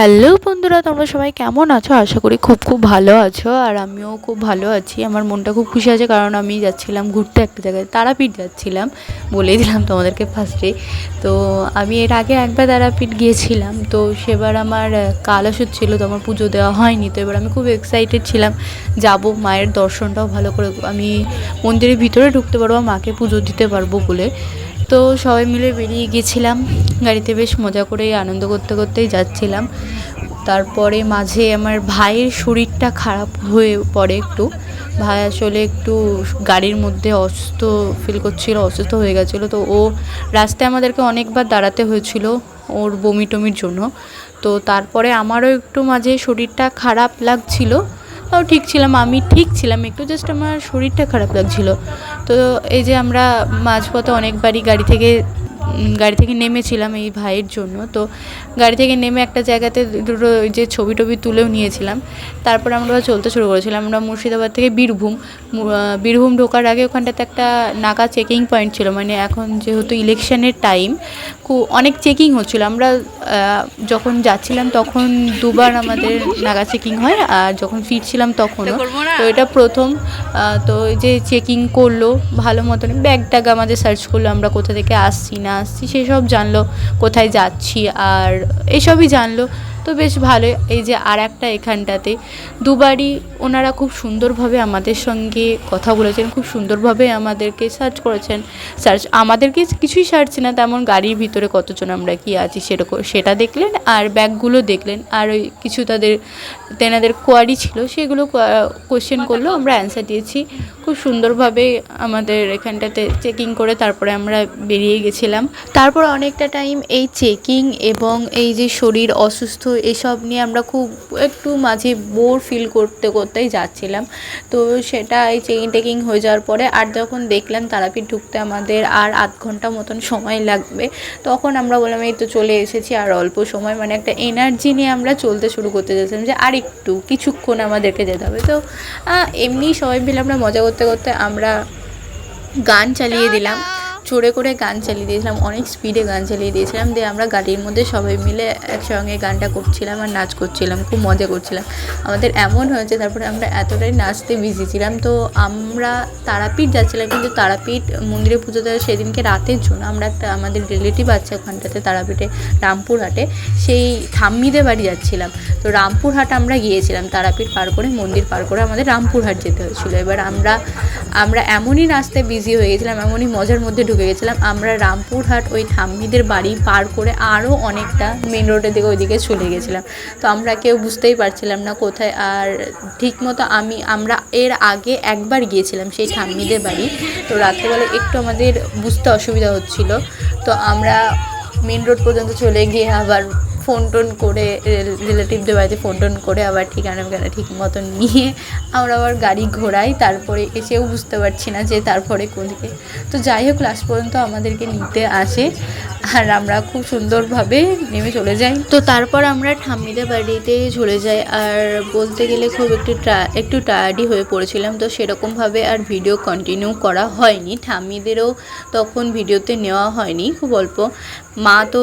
Hello বন্ধুরা, তোমরা সবাই কেমন আছো? আশা করি খুব খুব ভালো আছো আর আমিও খুব ভালো আছি। আমার মনটা খুব খুশি আছে কারণ আমি যাচ্ছিলাম ঘুরতে একটা জায়গায়, তারাপীঠ যাচ্ছিলাম বলেই দিলাম তোমাদেরকে ফার্স্টে তো আমি এর আগে একবার তারাপীঠ গিয়েছিলাম, তো সেবার আমার কাল ওষুধ ছিল তো আমার পুজো দেওয়া হয়নি, তো এবার আমি খুব এক্সাইটেড ছিলাম। যাব, মায়ের দর্শনটাও ভালো করে, আমি মন্দিরের ভিতরে ঢুকতে পারব মাকে পুজো দিতে পারব বলে। তো সবাই মিলে বেরিয়ে গেছিলাম। গাড়িতে বেশ মজা করে আনন্দ করতে করতেই যাচ্ছিলাম। তারপরে মাঝে আমার ভাইয়ের শরীরটা খারাপ হয়ে পড়ে একটু। ভাই আসলে একটু গাড়ির মধ্যে অসুস্থ ফিল করছিল, অসুস্থ হয়ে গেছিল। তো ও রাস্তায় আমাদেরকে অনেকবার দাঁড়াতে হয়েছিল ওর বমি টমির জন্য। তো তারপরে আমারও একটু মাঝে শরীরটা খারাপ লাগছিল। তাও ঠিক ছিলাম, আমি ঠিক ছিলাম। একটু জাস্ট আমার শরীরটা খারাপ লাগছিল। তো এই যে আমরা মাঝপথে অনেকবারই গাড়ি থেকে গাড়ি থেকে নেমেছিলাম এই ভাইয়ের জন্য। তো গাড়ি থেকে নেমে একটা জায়গাতে দুটো ওই যে ছবি টবি তুলেও নিয়েছিলাম। তারপর আমরা চলতে শুরু করেছিলাম। আমরা মুর্শিদাবাদ থেকে বীরভূম বীরভূম ঢোকার আগে ওখানটাতে একটা নাকা চেকিং পয়েন্ট ছিল। মানে এখন যেহেতু ইলেকশনের টাইম অনেক চেকিং হচ্ছিল। আমরা যখন যাচ্ছিলাম তখন দুবার আমাদের নাগা চেকিং হয়। আর যখন ফিরছিলাম তখনও। তো এটা প্রথম তো এই যে চেকিং করল ভালো মতন। ব্যাগ ট্যাগ আমাদের সার্চ করল আমরা কোথা থেকে আসছি না আসছি সেসব জানলো কোথায় যাচ্ছি আর এসবই জানলো। তো বেশ ভালো এই যে আর একটা এখানটাতে, দুবারই ওনারা খুব সুন্দরভাবে আমাদের সঙ্গে কথা বলেছেন, খুব সুন্দরভাবে আমাদেরকে সার্চ করেছেন। সার্চ আমাদেরকে কিছুই সার্চ না, তেমন গাড়ির ভিতরে কতজন আমরা কি আছি সেরকম, সেটা দেখলেন আর ব্যাগগুলো দেখলেন। আর ওই কিছু তাদের, তেনাদের কোয়ারি ছিল, সেগুলো কোয়েশ্চেন করল, আমরা অ্যান্সার দিয়েছি। খুব সুন্দরভাবে আমাদের এখানটাতে চেকিং করে তারপরে আমরা বেরিয়ে গেছিলাম। তারপর অনেকটা টাইম এই চেকিং এবং এই যে শরীর অসুস্থ এসব নিয়ে আমরা খুব একটু মাঝে বোর ফিল করতে করতেই যাচ্ছিলাম। তো সেটা এই চেকিং টেকিং হয়ে যাওয়ার পরে আর যখন দেখলাম তারাপীঠ ঢুকতে আমাদের আর আধ ঘণ্টা মতন সময় লাগবে, তখন আমরা বললাম, এই তো চলে এসেছি আর অল্প সময়। মানে একটা এনার্জি নিয়ে আমরা চলতে শুরু করতে যাচ্ছিলাম যে আর একটু, কিছুক্ষণ আমাদেরকে যেতে হবে। তো এমনি সবাই মিলে আমরা মজা করতে করতে আমরা গান চালিয়ে দিলাম। জোরে করে গান চালিয়ে দিয়েছিলাম, অনেক স্পিডে গান চালিয়ে দিয়েছিলাম, দিয়ে আমরা গাড়ির মধ্যে সবাই মিলে একসঙ্গে গানটা করছিলাম আর নাচ করছিলাম, খুব মজা করছিলাম। আমাদের এমন হয়েছে, তারপরে আমরা এতটাই নাচতে বিজি ছিলাম, তো আমরা তারাপীঠ যাচ্ছিলাম, কিন্তু তারাপীঠ মন্দিরে পুজো দেওয়া সেদিনকে রাতের জন্য আমরা একটা আমাদের রিলেটিভ আছে ওখানটাতে, তারাপীঠে, রামপুরহাটে, সেই ঠাম্মিদের বাড়ি যাচ্ছিলাম। তো রামপুরহাট আমরা গিয়েছিলাম, তারাপীঠ পার করে, মন্দির পার করে আমাদের রামপুরহাট যেতে হয়েছিল। এবার আমরা আমরা এমনই নাচতে বিজি হয়ে গেছিলাম, এমনই মজার মধ্যে ঢুকে গেছিলাম। আমরা রামপুরহাট ওই ঠাম্মিদের বাড়ি পার করে আরও অনেকটা মেন রোডের দিকে ওইদিকে চলে গেছিলাম। তো আমরা কেউ বুঝতেই পারছিলাম না কোথায় আর ঠিকমতো আমি, আমরা এর আগে একবার গিয়েছিলাম সেই ঠাম্মিদের বাড়ি। তো রাত্রেবেলা একটু আমাদের বুঝতে অসুবিধা হচ্ছিল। তো আমরা মেন রোড পর্যন্ত চলে গিয়ে আবার ফোন টোন করে রিলেটিভদের বাড়িতে ফোন টোন করে আবার ঠিকানা ফিকানা ঠিক মতন নিয়ে আমরা আবার গাড়ি ঘোরাই তারপরে এসেও বুঝতে পারছি না যে তারপরে কোন দিকে তো যাই হোক লাস্ট পর্যন্ত আমাদেরকে নিতে আসে আর আমরা খুব সুন্দরভাবে নেমে চলে যাই। তো তারপর আমরা ঠাম্মিদের বাড়িতে চলে যাই আর বলতে গেলে খুব একটু একটু টায়ার্ডই হয়ে পড়েছিলাম তো সেরকমভাবে আর ভিডিও কন্টিনিউ করা হয়নি। ঠাম্মিদেরও তখন ভিডিওতে নেওয়া হয়নি, খুব অল্প। মা তো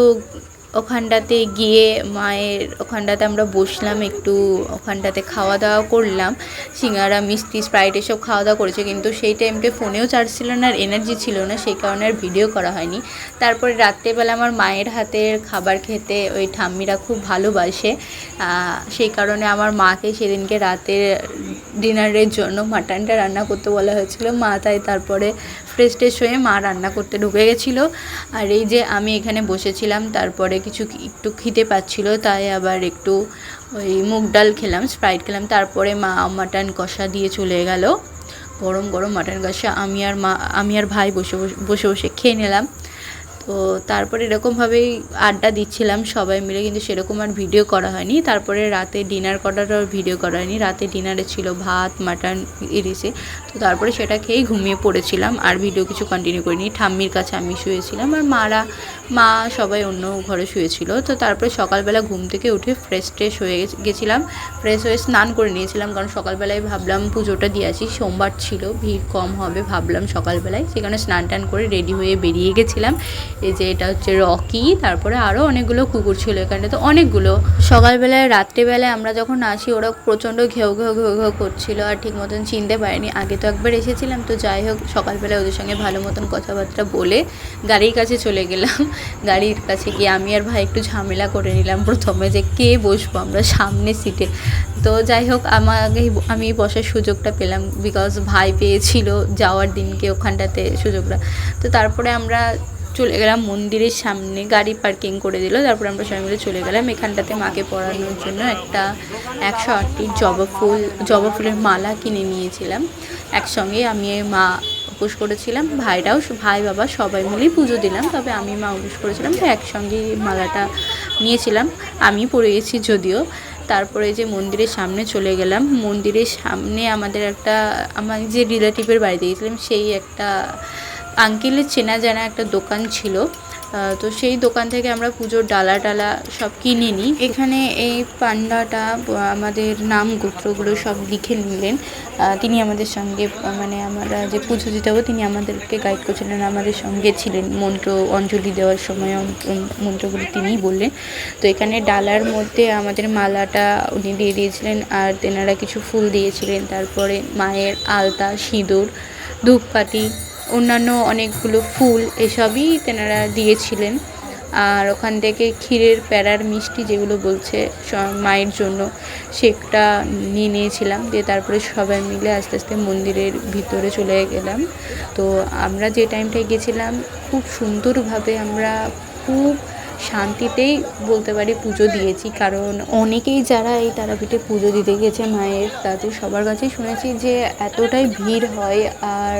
ওখানটাতে গিয়ে মায়ের, ওখানটাতে আমরা বসলাম একটু, ওখানটাতে খাওয়া দাওয়া করলাম। সিঙ্গারা, মিষ্টি, স্প্রাইট এসব খাওয়া দাওয়া করেছে, কিন্তু সেই টাইমটা ফোনেও চার্জ ছিল না আর এনার্জি ছিল না, সেই কারণে আর ভিডিও করা হয়নি। তারপরে রাত্রেবেলা আমার মায়ের হাতের খাবার খেতে ওই ঠাম্মিরা খুব ভালোবাসে। সেই কারণে আমার মাকে সেদিনকে রাতের ডিনারের জন্য মাটনটা রান্না করতে বলা হয়েছিল। মা তাই তারপরে ফ্রেশ ট্রেশ হয়ে মা রান্না করতে ঢুকে গেছিল। আর এই যে আমি এখানে বসেছিলাম, তারপরে কিছু একটু খিদে পাচ্ছিলো, তাই আবার একটু ওই মুগ ডাল খেলাম স্প্রাইট খেলাম। তারপরে মা মাটন কষা দিয়ে চলে গেল। গরম গরম মাটন কষা। আমি আর মা, আমি আর ভাই বসে বসে বসে বসে খেয়ে নিলাম। তো তারপরে এরকমভাবেই আড্ডা দিচ্ছিলাম সবাই মিলে, কিন্তু সেরকম আর ভিডিও করা হয়নি। তারপরে রাতে ডিনার করার আর ভিডিও করা হয়নি। রাতে ডিনারে ছিল ভাত মাটন ইলিশে তো তারপরে সেটা খেয়েই ঘুমিয়ে পড়েছিলাম আর ভিডিও কিছু কন্টিনিউ করিনি। ঠাম্মির কাছে আমি শুয়েছিলাম আর মারা, মা সবাই অন্য ঘরে শুয়েছিল। তো তারপরে সকালবেলা ঘুম থেকে উঠে ফ্রেশ ট্রেশ হয়ে গেছ- গেছিলাম। ফ্রেশ হয়ে স্নান করে নিয়েছিলাম কারণ সকালবেলায় ভাবলাম পুজোটা দিয়ে আসি। সোমবার ছিল, ভিড় কম হবে ভাবলাম সকালবেলায়। সেখানে স্নান টান করে রেডি হয়ে বেরিয়ে গেছিলাম। এই যে এটা হচ্ছে রকি, তারপরে আরও অনেকগুলো কুকুর ছিল এখানে, তো অনেকগুলো। সকালবেলায়, রাত্রিবেলায় আমরা যখন আসি, ওরা প্রচণ্ড ঘেউ ঘেউ ঘেউ ঘেউ করছিল আর ঠিক মতন চিনতে পারিনি। আগে তো একবার এসেছিলাম, তো যাই হোক, সকালবেলায় ওদের সঙ্গে ভালো মতন কথাবার্তা বলে গাড়ির কাছে চলে গেলাম। গাড়ির কাছে গিয়ে আমি আর ভাই একটু ঝামেলা করে নিলাম প্রথমে যে কে বসবো আমরা সামনে সিটে। তো যাই হোক, আমাকে আমি বসার সুযোগটা পেলাম বিকজ ভাই পেয়েছিল যাওয়ার দিনকে ওখানটাতে সুযোগটা। তো তারপরে আমরা চলে গেলাম, মন্দিরের সামনে গাড়ি পার্কিং করে দিল। তারপর আমরা সবাই মিলে চলে গেলাম। এখানটাতে মাকে পরানোর জন্য একটা একশো আটটি জবা ফুল, জবা ফুলের মালা কিনে নিয়েছিলাম। একসঙ্গে আমি মা উপোস করেছিলাম। ভাইরাও, ভাই, বাবা সবাই মিলেই পুজো দিলাম। তবে আমি মা উপোস করেছিলাম তো একসঙ্গে মালাটা নিয়েছিলাম। আমি পরে গেছি যদিও। তারপরে যে মন্দিরের সামনে চলে গেলাম, মন্দিরের সামনে আমাদের একটা আমার যে রিলেটিভের বাড়িতে গিয়েছিলাম সেই একটা আঙ্কেলের চেনা জানা একটা দোকান ছিল তো সেই দোকান থেকে আমরা পুজোর ডালা টালা সব কিনে নিই। এখানে এই পান্ডাটা আমাদের নাম গোত্রগুলো সব লিখে নিলেন। তিনি আমাদের সঙ্গে মানে আমরা যে পুজো দিতে হব, তিনি আমাদেরকে গাইড করছিলেন, আমাদের সঙ্গে ছিলেন। মন্ত্র অঞ্জলি দেওয়ার সময় মন্ত্রগুলো তিনিই বললেন। তো এখানে ডালার মধ্যে আমাদের মালাটা উনি দিয়ে দিয়েছিলেন, আর তেনারা কিছু ফুল দিয়েছিলেন। তারপরে মায়ের আলতা, সিঁদুর, ধূপকাঠি অন্যান্য অনেকগুলো ফুল এসবই তেনারা দিয়েছিলেন। আর ওখান থেকে ক্ষীরের প্যারার মিষ্টি যেগুলো বলছে মায়ের জন্য, সেটা নিয়ে নিয়েছিলাম। দিয়ে তারপরে সবাই মিলে আস্তে আস্তে মন্দিরের ভিতরে চলে গেলাম। তো আমরা যে টাইমটায় গেছিলাম, খুব সুন্দরভাবে আমরা খুব শান্তিতেই বলতে পারি পুজো দিয়েছি। কারণ অনেকেই যারা এই তারাপীঠে পুজো দিতে গেছে মায়ের, তাদের সবার কাছেই শুনেছি যে এতটাই ভিড় হয় আর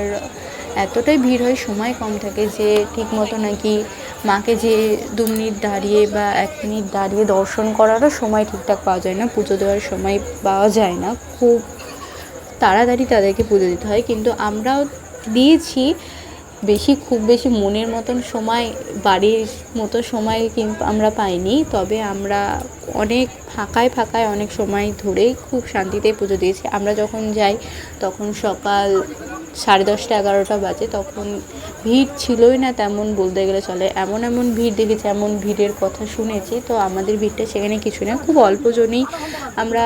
এতটাই ভিড় হয়, সময় কম থাকে যে ঠিক মতো নাকি মাকে যে দু মিনিট দাঁড়িয়ে বা এক মিনিট দাঁড়িয়ে দর্শন করারও সময় ঠিকঠাক পাওয়া যায় না, পুজো দেওয়ার সময় পাওয়া যায় না। খুব তাড়াতাড়ি তাদেরকে পুজো দিতে হয়, কিন্তু আমরাও দিয়েছি। বেশি, খুব বেশি মনের মতন সময়, বাড়ির মতো সময় কিন্তু আমরা পাইনি, তবে আমরা অনেক ফাঁকায় ফাঁকায় অনেক সময় ধরেই খুব শান্তিতে পুজো দিয়েছি। আমরা যখন যাই, তখন সকাল সাড়ে দশটা, এগারোটা বাজে, তখন ভিড় ছিলই না তেমন বলতে গেলে চলে। এমন এমন ভিড় দেখেছি, এমন ভিড়ের কথা শুনেছি। তো আমাদের ভিড়টা সেখানে কিছু না, খুব অল্পজনই আমরা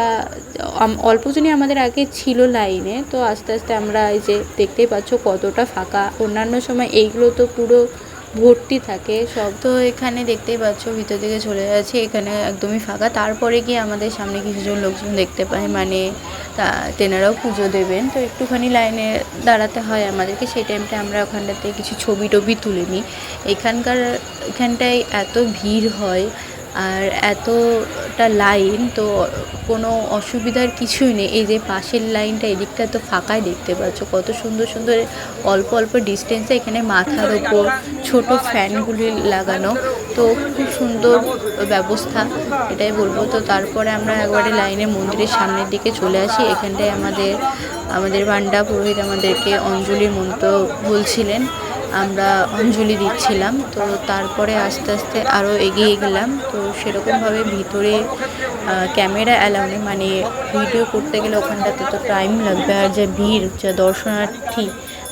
অল্পজনই আমাদের আগে ছিল লাইনে। তো আস্তে আস্তে আমরা এই যে দেখতেই পাচ্ছ কতটা ফাঁকা। অন্যান্য সময় এইগুলো তো পুরো ভর্তি থাকে। সব তো এখানে দেখতেই পাচ্ছ, ভিতর দিকে চলে যাচ্ছে, এখানে একদমই ফাঁকা। তারপরে গিয়ে আমাদের সামনে কিছুজন লোকজন দেখতে পাই মানে তা, তেনারাও পুজো দেবেন। তো একটুখানি লাইনে দাঁড়াতে হয় আমাদেরকে, সেই টাইমটা আমরা ওখানটাতে কিছু ছবি টবি তুলে নিই। এখানকার, এখানটায় এত ভিড় হয় আর এতটা লাইন তো কোনো অসুবিধার কিছুই নেই। এই যে পাশের লাইনটা এদিকটা তো ফাঁকাই দেখতে পাচ্ছ। কত সুন্দর সুন্দর অল্প অল্প ডিস্টেন্সে এখানে মাথার ওপর ছোট ফ্যানগুলি লাগানো। তো খুব সুন্দর ব্যবস্থা, এটাই বলব। তো তারপরে আমরা একবারে লাইনে মন্দিরের সামনের দিকে চলে আসি। এখানটায় আমাদের আমাদের পান্ডা পুরোহিত আমাদেরকে অঞ্জলির মন্ত্র বলছিলেন। আমরা অঞ্জলি দিচ্ছিলাম, তো তারপরে আস্তে আস্তে আরও এগিয়ে গেলাম। তো সেরকমভাবে ভিতরে ক্যামেরা অ্যালাউ নেই মানে ভিডিও করতে গেলে ওখানটাতে তো টাইম লাগবে আর যে ভিড়, যা দর্শনার্থী,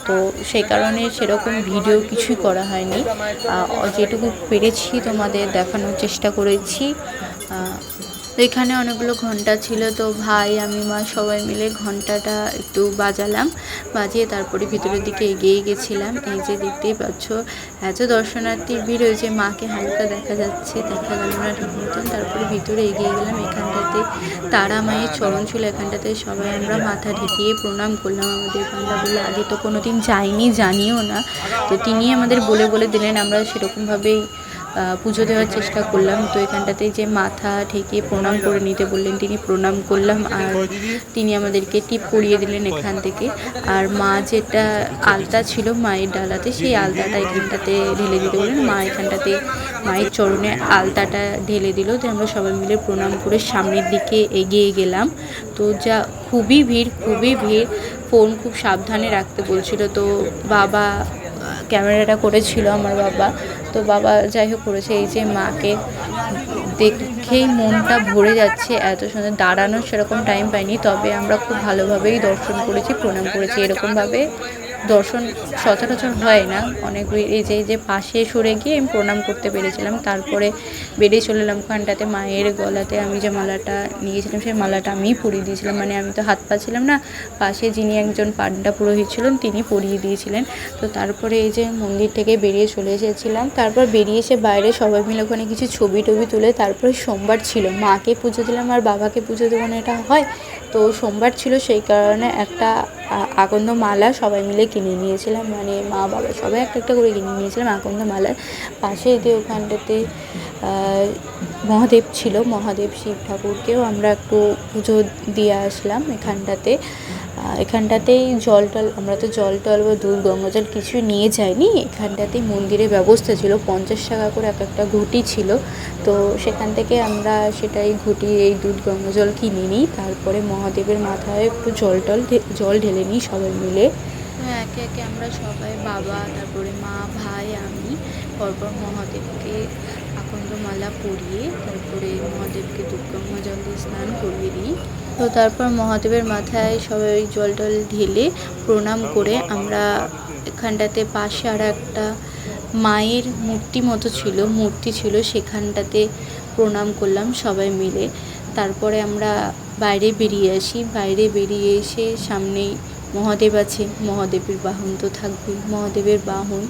তো সেই কারণে সেরকম ভিডিও কিছুই করা হয়নি। যেটুকু পেরেছি তোমাদের দেখানোর চেষ্টা করেছি। তো এখানে অনেকগুলো ঘণ্টা ছিল, তো ভাই, আমি, মা সবাই মিলে ঘন্টাটা একটু বাজালাম। বাজিয়ে তারপরে ভিতরের দিকে এগিয়ে গেছিলাম। এই যে দেখতেই পাচ্ছ, এত দর্শনার্থীর ভিড় হয়েছে, মাকে হালকা দেখা যাচ্ছে, দেখা গেল না ঠিক মতন। তারপরে ভিতরে এগিয়ে গেলাম এখানটাতে। তারা মায়ের চরণ ছিল এখানটাতে, সবাই আমরা মাথা ঢেকিয়ে প্রণাম করলাম আমাদের পান্ডা বলে, আগে তো কোনো দিন যাইনি, জানিও না। তো তিনি আমাদের বলে বলে দিলেন, আমরা সেরকমভাবেই পুজো দেওয়ার চেষ্টা করলাম। তো এখানটাতে যে মাথা ঠেকে প্রণাম করে নিতে বললেন, তিনি প্রণাম করলাম আর তিনি আমাদেরকে টিপ পরিয়ে দিলেন এখান থেকে। আর মা যেটা আলতা ছিল মায়ের ডালাতে, সেই আলতাটা এখানটাতে ঢেলে দিতে বললেন। মা এখানটাতে মায়ের চরণে আলতাটা ঢেলে দিল। তো আমরা সবাই মিলে প্রণাম করে সামনের দিকে এগিয়ে গেলাম। তো যা খুবই ভিড় খুবই ভিড়। ফোন খুব সাবধানে রাখতে বলছিল। তো বাবা ক্যামেরাটা করেছিল আমার বাবা। তো বাবা যাই হোক করেছে, এই যে মাকে দেখেই মনটা ভরে যাচ্ছে, এত সুন্দর দাঁড়ানোর সেরকম টাইম পাইনি। তবে আমরা খুব ভালোভাবেই দর্শন করেছি, প্রণাম করেছি এরকমভাবে। দর্শন সচরাচর হয় না। অনেক এই যে এই যে পাশে সরে গিয়ে আমি প্রণাম করতে পেরেছিলাম। তারপরে বেরিয়ে চলে এলাম ওখানটাতে মায়ের গলাতে। আমি যে মালাটা নিয়েছিলাম, সেই মালাটা আমিই পরিয়ে দিয়েছিলাম। মানে আমি তো হাত পাচ্ছিলাম না, পাশে যিনি একজন পান্ডা পুরোহিত ছিলেন তিনি পরিয়ে দিয়েছিলেন। তো তারপরে এই যে মন্দির থেকে বেরিয়ে চলে এসেছিলাম। তারপর বেরিয়ে এসে বাইরে সবাই মিলে ওখানে কিছু ছবি টবি তুলে, তারপরে সোমবার ছিল। মাকে পুজো দিলাম আর বাবাকে পুজো দেবো না এটা হয়। তো সোমবার ছিল, সেই কারণে একটা আকন্দ মালা সবাই মিলে কিনে নিয়েছিলাম। মানে মা, বাবা সবাই একটা একটা করে কিনে নিয়েছিলাম। আকন্দ মালার পাশে যে ওখানটাতে মহাদেব ছিল, মহাদেব, শিব ঠাকুরকেও আমরা একটু পুজো দিয়ে আসলাম এখানটাতে। এখানটাতেই জল টল, আমরা তো জল টল বা দুধ, গঙ্গা জল কিছুই নিয়ে যাইনি। এখানটাতেই মন্দিরের ব্যবস্থা ছিল, পঞ্চাশ টাকা করে এক একটা ঘটি ছিল। তো সেখান থেকে আমরা সেটাই ঘটি, এই দুধ, গঙ্গা জল কিনে নিই। তারপরে মহাদেবের মাথায় একটু জল টল জল ঢেলে নিই সবাই মিলে। একে একে আমরা সবাই বাবা, তারপরে মা, ভাই, আমি, পরপর মহাদেবকে আকন্দমালা পরিয়ে, তারপরে মহাদেবকে দুর্গঙ্গা জল দিয়ে স্নান করিয়ে দিই। তো তারপর মহাদেবের মাথায় সবাই জল টল ঢেলে প্রণাম করে আমরা এখানটাতে পাশে আর একটা মায়ের মূর্তি মতো ছিল, মূর্তি ছিল, সেখানটাতে প্রণাম করলাম সবাই মিলে। তারপরে আমরা বাইরে বেরিয়ে আসি। বাইরে বেরিয়ে এসে সামনেই মহাদেব আছে, মহাদেবের বাহন তো থাকবেই। মহাদেবের বাহন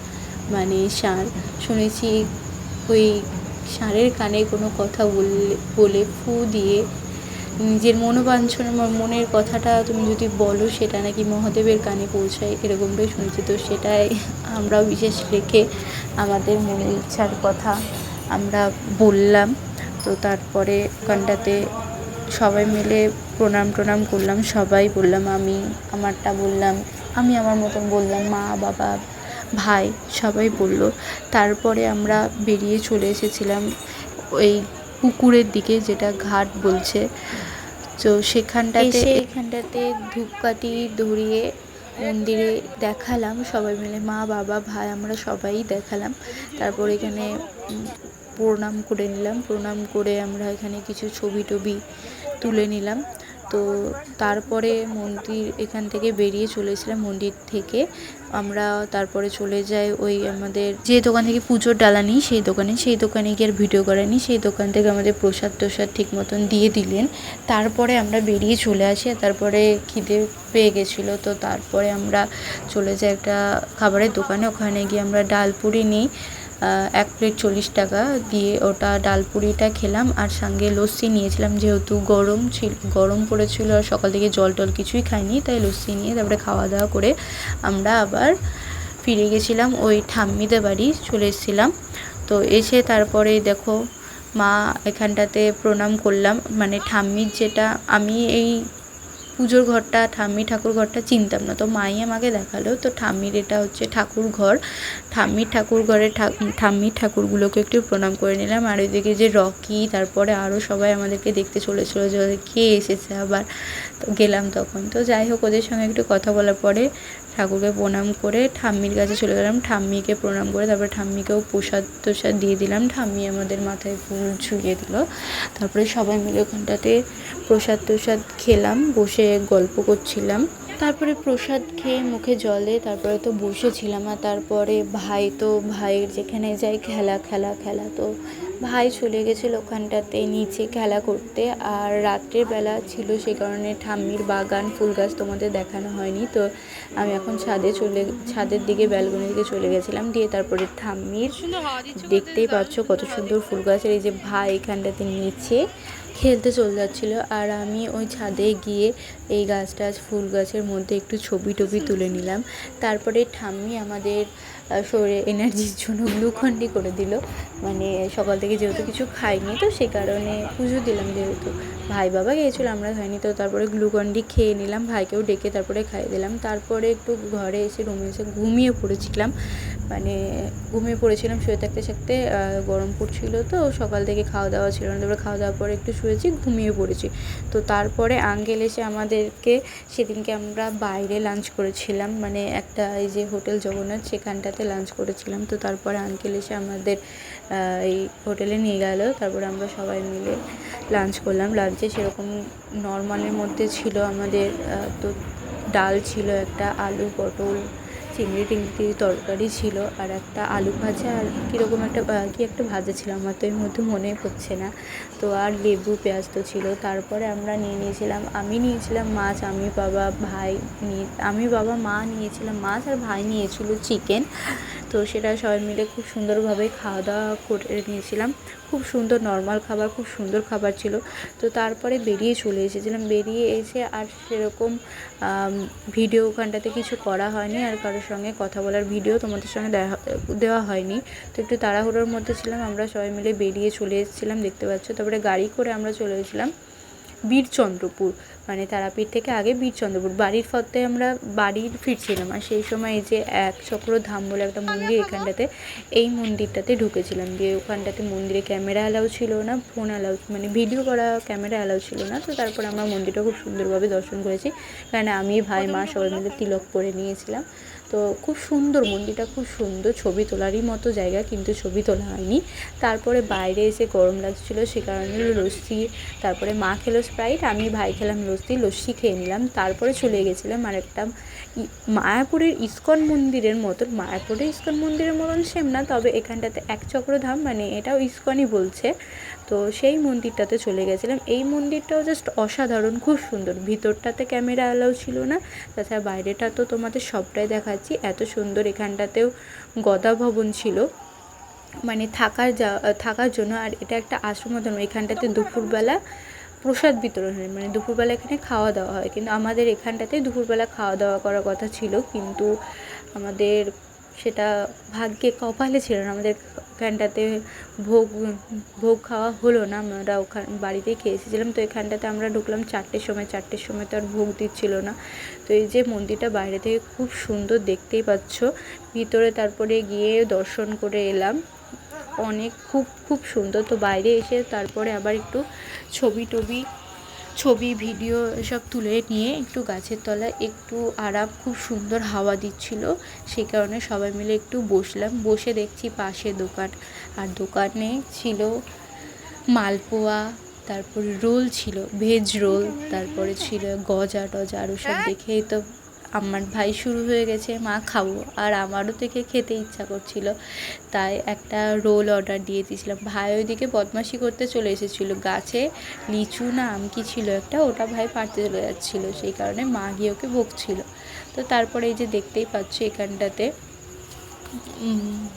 মানে ষাঁড়। শুনেছি ওই ষাঁড়ের কানে কোনো কথা বললে, বলে ফু দিয়ে নিজের মনোবাঞ্ছনা মনের কথাটা তুমি যদি বলো, সেটা নাকি মহাদেবের কানে পৌঁছায় এরকমটাই শুনেছি। তো সেটাই আমরাও বিশেষ রেখে আমাদের মনের ইচ্ছার কথা আমরা বললাম। তো তারপরে ওখানটাতে সবাই মিলে প্রণাম টনাম করলাম, সবাই বললাম, আমি আমারটা বললাম, আমি আমার মতন বললাম, মা, বাবা, ভাই, সবাই বলল। তারপরে আমরা বেরিয়ে চলে এসেছিলাম ওই পুকুরের দিকে, যেটা ঘাট বলছে। তো সেখানটাতে এখানটাতে ধূপকাঠি ধরিয়ে মন্দিরে দেখালাম, সবাই মিলে মা, বাবা, ভাই, আমরা সবাই দেখালাম। তারপর এখানে প্রণাম করে নিলাম। প্রণাম করে আমরা এখানে কিছু ছবি টবি তুলে নিলাম। তো তারপরে মন্দির এখান থেকে বেরিয়ে চলেছিলাম মন্দির থেকে। আমরা তারপরে চলে যাই ওই আমাদের যে দোকান থেকে পুজোর ডালা নিই, সেই দোকানে। সেই দোকানে গিয়ে আর ভিডিও করেনি সেই দোকান থেকে আমাদের প্রসাদ টোসাদ ঠিক মতন দিয়ে দিলেন। তারপরে আমরা বেরিয়ে চলে আসি তারপরে খিদে পেয়ে গেছিল। তো তারপরে আমরা চলে যাই একটা খাবারের দোকানে। ওখানে গিয়ে আমরা ডাল পুরি নিই। এক প্লেট চল্লিশ টাকা দিয়ে ওটা ডাল পুরিটা খেলাম আর সঙ্গে লস্যি নিয়েছিলাম যেহেতু গরম ছিল, গরম পড়েছিল আর সকাল থেকে জল টল কিছুই খাইনি, তাই লস্যি নিয়ে তারপরে খাওয়া দাওয়া করে আমরা আবার ফিরে গেছিলাম ওই ঠাম্মিদের বাড়ি, চলে এসেছিলাম। তো এসে তারপরে দেখো মা এখানটাতে প্রণাম করলাম মানে ঠাম্মির যেটা, আমি এই পুজোর ঘরটা ঠাম্মি ঠাকুর ঘরটা চিনতাম না। তো মাই আমাকে দেখাল, তো ঠাম্মির এটা হচ্ছে ঠাকুর ঘর। ঠাম্মির ঠাকুর ঘরে ঠাম্মির ঠাকুরগুলোকে একটু প্রণাম করে নিলাম। আর ওইদিকে যে রকি, তারপরে আরও সবাই আমাদেরকে দেখতে চলেছিল যে কে এসেছে আবার। তো গেলাম তখন। তো যাই হোক, ওদের সঙ্গে একটু কথা বলার পরে ঠাকুরকে প্রণাম করে ঠাম্মির কাছে চলে গেলাম। ঠাম্মিকে প্রণাম করে তারপরে ঠাম্মিকেও প্রসাদ তোসাদ দিয়ে দিলাম। ঠাম্মি আমাদের মাথায় ফুল ছুঁয়ে দিল। তারপরে সবাই মিলে ওখানটাতে প্রসাদ তোসাদ খেলাম, বসে গল্প করছিলাম। তারপরে প্রসাদ খেয়ে মুখে জলে তারপরে তো বসেছিলাম আর তারপরে ভাই তো ভাইয়ের যেখানে যাই খেলা খেলা খেলা তো ভাই চলে গেছিল ওখানটাতে নিচে খেলা করতে আর রাত্রের বেলা ছিল সে কারণে ঠাম্মির বাগান, ফুল গাছ তোমাদের দেখানো হয়নি। তো আমি এখন ছাদে চলে, ছাদের দিকে ব্যালকনির দিকে চলে গেছিলাম। দিয়ে তারপরে ঠাম্মির দেখতেই পাচ্ছ কত সুন্দর ফুল গাছের এই যে ভাই এখানটাতে নিচে খেলতে চলে যাচ্ছিল। আর আমি ওই ছাদে গিয়ে এই গাছ টাছ, ফুল গাছের মধ্যে একটু ছবি টবি তুলে নিলাম। তারপরে ঠাম্মি আমাদের শরীরে এনার্জির জন্য গ্লুকন্ডি করে দিল। মানে সকাল থেকে যেহেতু কিছু খাইনি, তো সে কারণে পুজো দিলাম যেহেতু। ভাই বাবা গিয়েছিল, আমরা খাইনি, তো তারপরে গ্লুকন্ডি খেয়ে নিলাম, ভাইকেও ডেকে তারপরে খাইয়ে দিলাম। তারপরে একটু ঘরে এসে রুমে এসে ঘুমিয়ে পড়েছিলাম। মানে ঘুমিয়ে পড়েছিলাম, শুয়ে থাকতে থাকতে গরম পড়ছিল তো, সকাল থেকে খাওয়া দাওয়া ছিল না। তারপরে খাওয়া দাওয়ার পরে একটু শুয়েছি, ঘুমিয়ে পড়েছি। তো তারপরে আঙ্কেল এসে আমাদেরকে সেদিনকে আমরা বাইরে লাঞ্চ করেছিলাম মানে একটা এই যে হোটেল জগন্নাথ, সেখানটাতে লাঞ্চ করেছিলাম। তো তারপরে আঙ্কেল এসে আমাদের এই হোটেলে নিয়ে গেল। তারপরে আমরা সবাই মিলে লাঞ্চ করলাম। লাঞ্চে সেরকম নর্মালের মধ্যে ছিল আমাদের তো ডাল ছিল একটা, আলু, পটল চিংড়ি টিংড়ি তরকারি ছিল আর একটা আলু ভাজা আর কীরকম একটা কী কি একটা ভাজা ছিল আমার তো এর মধ্যে মনে পড়ছে না। তো আর লেবু পেঁয়াজ তো ছিল। তারপরে আমরা নিয়ে নিয়েছিলাম, আমি নিয়েছিলাম মাছ, আমি বাবা, ভাই নিয়ে, আমি বাবা, মা নিয়েছিলাম মাছ আর ভাই নিয়েছিল চিকেন তো সেটা সবাই মিলে খুব সুন্দরভাবে খাওয়া দাওয়া করে নিয়েছিলাম। খুব সুন্দর নর্মাল খাবার, খুব সুন্দর খাবার ছিল। তো তারপরে বেরিয়ে চলে এসেছিলাম। বেরিয়ে এসে আর সেরকম ভিডিও ওখানটাতে কিছু করা হয়নি আর কারোর সঙ্গে কথা বলার ভিডিও তোমাদের সঙ্গে দেখা- দেওয়া হয়নি। তো একটু তাড়াহুড়োর মধ্যে ছিলাম, আমরা সবাই মিলে বেরিয়ে চলে এসেছিলাম, দেখতে পাচ্ছ। তারপরে গাড়ি করে আমরা চলে এসেছিলাম বীরচন্দ্রপুর। মানে তারাপীঠ থেকে আগে বীরচন্দ্রপুর। বাড়ির পথে আমরা বাড়ির ফিরছিলাম আর সেই সময় এই যে এক চক্র ধাম বলে একটা মন্দির এখানটাতে, এই মন্দিরটাতে ঢুকেছিলাম। দিয়ে ওখানটাতে মন্দিরে ক্যামেরা অ্যালাউ ছিল না, ফোন অ্যালাউ মানে ভিডিও করা ক্যামেরা অ্যালাউ ছিল না। তো তারপর আমরা মন্দিরটা খুব সুন্দরভাবে দর্শন করেছি। কারণ আমি, ভাই, মা সবাই মিলে তিলক করে নিয়েছিলাম। তো খুব সুন্দর মন্দিরটা, খুব সুন্দর ছবি তোলারই মতো জায়গা, কিন্তু ছবি তোলা হয়নি। তারপরে বাইরে এসে গরম লাগছিল, সে কারণে লস্যি তারপরে মা খেলো স্প্রাইট, আমি, ভাই খেলাম লস্যি লস্যি খেয়ে নিলাম। তারপরে চলে গেছিলাম আর একটা মায়াপুরের ইস্কন মন্দিরের মতন। মায়াপুরের ইস্কন মন্দিরের মতন সেম না, তবে এখানটাতে এক চক্রধাম মানে এটাও ইস্কনই বলছে। তো সেই মন্দিরটাতে চলে গেছিলাম। এই মন্দিরটাও জাস্ট অসাধারণ, খুব সুন্দর। ভিতরটাতে ক্যামেরা অ্যালাউ ছিল না। তাছাড়া বাইরেটা তো তোমাদের সবটাই দেখাচ্ছি। এত সুন্দর এখানটাতেও গদা ভবন ছিল। মানে থাকার যা, থাকার জন্য, আর এটা একটা আশ্রম এখানটাতে দুপুরবেলা প্রসাদ বিতরণ হয় মানে দুপুরবেলা এখানে খাওয়া দাওয়া হয়। কিন্তু আমাদের এখানটাতে দুপুরবেলা খাওয়া দাওয়া করার কথা ছিল, কিন্তু আমাদের সেটা ভাগ্যে কপালে ছিল না। আমাদের এখানটাতে ভোগ ভোগ খাওয়া হলো না, আমরা ওখান, বাড়িতেই খেয়ে এসেছিলাম তো এখানটাতে আমরা ঢুকলাম চারটের সময় চারটের সময় তো আর ভোগ দিচ্ছিল না। তো এই যে মন্দিরটা বাইরে থেকে খুব সুন্দর দেখতেই পাচ্ছ, ভিতরে তারপরে গিয়ে দর্শন করে এলাম। অনেক খুব খুব সুন্দর। তো বাইরে এসে তারপরে আবার একটু ছবি টবি ছবি ভিডিও এসব তুলে নিয়ে একটু গাছের তলায় একটু আরাম খুব সুন্দর হাওয়া দিচ্ছিল। সেই কারণে সবাই মিলে একটু বসলাম। বসে দেখছি পাশে দোকান। আর দোকানে ছিল মালপোয়া তারপরে রোল ছিল ভেজ রোল তারপরে ছিল গজা টজা আরও সব দেখেই তো আমার ভাই শুরু হয়ে গেছে, মা, খাব। আর আমারও থেকে খেতে ইচ্ছা করছিল। তাই একটা রোল অর্ডার দিয়ে দিয়েছিলাম। ভাই ওইদিকে বদমাশি করতে চলে এসেছিল। গাছে লিচু না আম কি ছিল একটা, ওটা ভাই পাড়তে চলে যাচ্ছিল। সেই কারণে মা গিয়ে ওকে বকছিল তো তারপরে এই যে দেখতেই পাচ্ছ এখানটাতে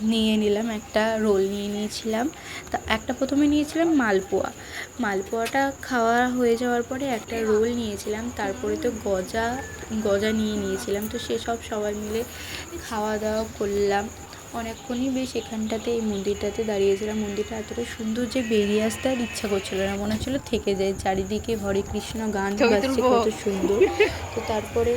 নিয়ে নিলাম, একটা রোল নিয়ে নিয়েছিলাম। তা একটা প্রথমে নিয়েছিলাম মালপোয়া। মালপোয়াটা খাওয়া হয়ে যাওয়ার পরে একটা রোল নিয়েছিলাম, তারপরে তো গজা গজা নিয়ে নিয়েছিলাম। তো সেসব সবাই মিলে খাওয়া দাওয়া করলাম। অনেকক্ষণই বেশ এখানটাতে এই মন্দিরটাতে দাঁড়িয়েছিলাম। মন্দিরটা এতটা সুন্দর যে বেরিয়ে আসতে আর ইচ্ছা করছিল না। মনে হচ্ছিল থেকে যায়। চারিদিকে হরে কৃষ্ণ গান বাজছে কত সুন্দর। তো তারপরে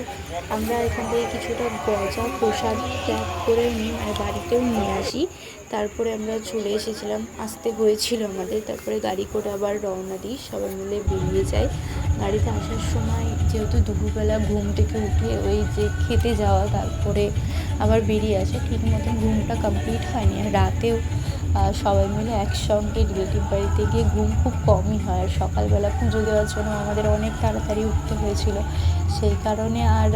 আমরা এখান থেকে কিছুটা গজা প্রসাদ ত্যাগ করে নিই আর বাড়িতেও নিয়ে আসি। তারপরে আমরা চলে এসেছিলাম। আসতে হয়েছিল আমাদের। তারপরে গাড়ি করে আবার রওনা দিই। সবাই মিলে বেরিয়ে যাই। গাড়িতে আসার সময় যেহেতু দুপুরবেলা ঘুম থেকে উঠে ওই যে খেতে যাওয়া, তারপরে আবার বেরিয়ে আসে, ঠিক মতন ঘুমটা কমপ্লিট হয়নি। আর রাতেও সবাই মিলে একসঙ্গে রিলেটিভ বাড়িতে গিয়ে ঘুম খুব কমই হয়। আর সকালবেলা পুজো দেওয়ার জন্য আমাদের অনেক তাড়াতাড়ি উঠতে হয়েছিল। সেই কারণে আর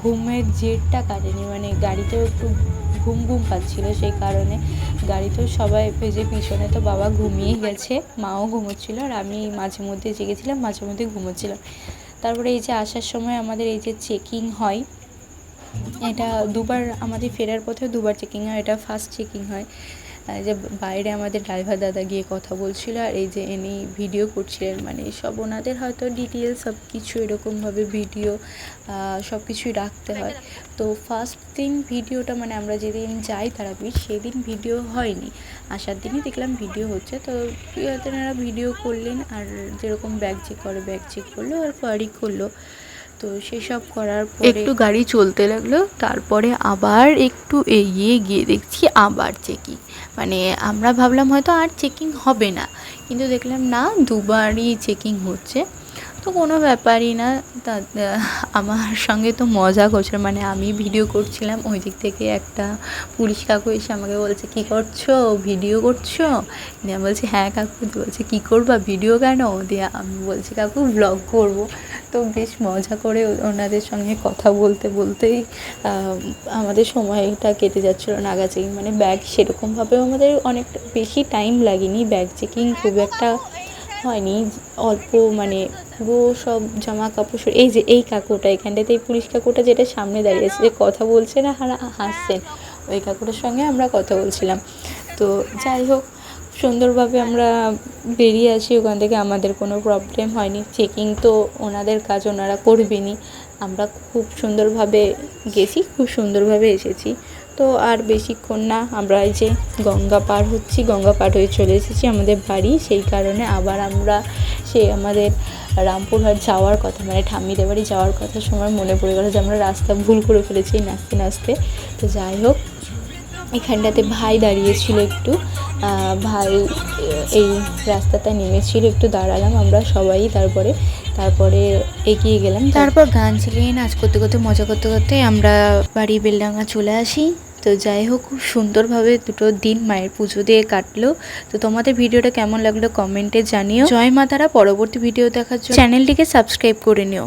ঘুমের জেরটা কাটেনি। মানে গাড়িতেও একটু ঘুম ঘুম পাচ্ছিল, সেই কারণে গাড়িতেও সবাই যে পিছনে তো বাবা ঘুমিয়ে গেছে, মাও ঘুমোচ্ছিল, আর আমি মাঝে মধ্যে জেগেছিলাম মাঝে মধ্যে ঘুমোচ্ছিলাম। তারপরে এই যে আসার সময় আমাদের এই যে চেকিং হয়, এটা দুবার আমাদের ফেরার পথে দুবার চেকিং হয়, এটা ফার্স্ট চেকিং হয়। যে বাইরে আমাদের ড্রাইভার দাদা গিয়ে কথা বলছিল আর এই যে এনি ভিডিও করছিলেন মানে সব ওনাদের হয়তো ডিটেলস সব কিছু এরকমভাবে ভিডিও সব কিছুই রাখতে হয়। তো ফার্স্ট দিন ভিডিওটা মানে আমরা যেদিন যাই তারাপীঠ সেদিন ভিডিও হয়নি। আসার দিনই দেখলাম ভিডিও হচ্ছে। তো তেনারা ভিডিও করলেন আর যেরকম ব্যাগ চেক করে ব্যাগ চেক করল আর কোয়ারি করল। তো সেসব করার পরে একটু গাড়ি চলতে লাগল, তারপরে আবার একটু এগিয়ে গিয়ে দেখছি আবার চেকিং মানে আমরা ভাবলাম হয়তো আর চেকিং হবে না, কিন্তু দেখলাম না, দুবারই চেকিং হচ্ছে। তো কোনো ব্যাপারই না, তা আমার সঙ্গে তো মজা করছিল মানে আমি ভিডিও করছিলাম, ওই দিক থেকে একটা পুলিশ কাকু এসে আমাকে বলছে, কী করছ? ভিডিও করছ? দিয়ে বলছি হ্যাঁ কাকু। বলছে, কী করবা? ভিডিও কেন? দিয়ে আমি বলছি, কাকু ব্লগ করব। তো বেশ মজা করে ওনাদের সঙ্গে কথা বলতে বলতেই আমাদের সময়টা কেটে যাচ্ছিল নাগাচেকিং মানে ব্যাগ সেরকমভাবেও আমাদের অনেকটা বেশি টাইম লাগেনি। ব্যাগ চেকিং খুব একটা হয়নি। অল্প মানে পুরো সব জামা কাপড় এই যে এই কাকুটা, এখানটাতে এই পুলিশ কাকুটা যেটা সামনে দাঁড়িয়েছে যে কথা বলছে না হাসছেন, ওই কাকুটার সঙ্গে আমরা কথা বলছিলাম। তো যাই হোক সুন্দরভাবে আমরা বেরিয়ে আসি, ওখান থেকে আমাদের কোনো প্রবলেম হয়নি। চেকিং তো ওনাদের কাজ, ওনারা করবেনই। আমরা খুব সুন্দরভাবে গেছি, খুব সুন্দরভাবে এসেছি। তো আর বেশিক্ষণ না, আমরা এই যে গঙ্গা পার হচ্ছি, গঙ্গা পার হয়ে চলে এসেছি আমাদের বাড়ি। সেই কারণে আবার আমরা সে আমাদের রামপুরহাট যাওয়ার কথা মানে ঠাম্মিদের বাড়ি যাওয়ার কথা সময় মনে পড়ে গেলো যে আমরা রাস্তা ভুল করে ফেলেছি নাচতে নাচতে। তো যাই হোক এখানটাতে ভাই দাঁড়িয়েছিল একটু। ভাই এই রাস্তাটা নেমেছিল একটু দাঁড়ালাম আমরা সবাই তারপরে তারপরে এগিয়ে গেলাম। তারপর গান চালিয়ে নাচ করতে করতে মজা করতে করতে আমরা বাড়ি বেলডাঙ্গা চলে আসি। তো যাই হোক খুব সুন্দরভাবে দুটো দিন মায়ের পুজো দিয়ে কাটলো। তো তোমাদের ভিডিওটা কেমন লাগল কমেন্টে জানিও। জয় মা তারা পরবর্তী ভিডিও দেখার জন্য চ্যানেলটিকে সাবস্ক্রাইব করে নিও।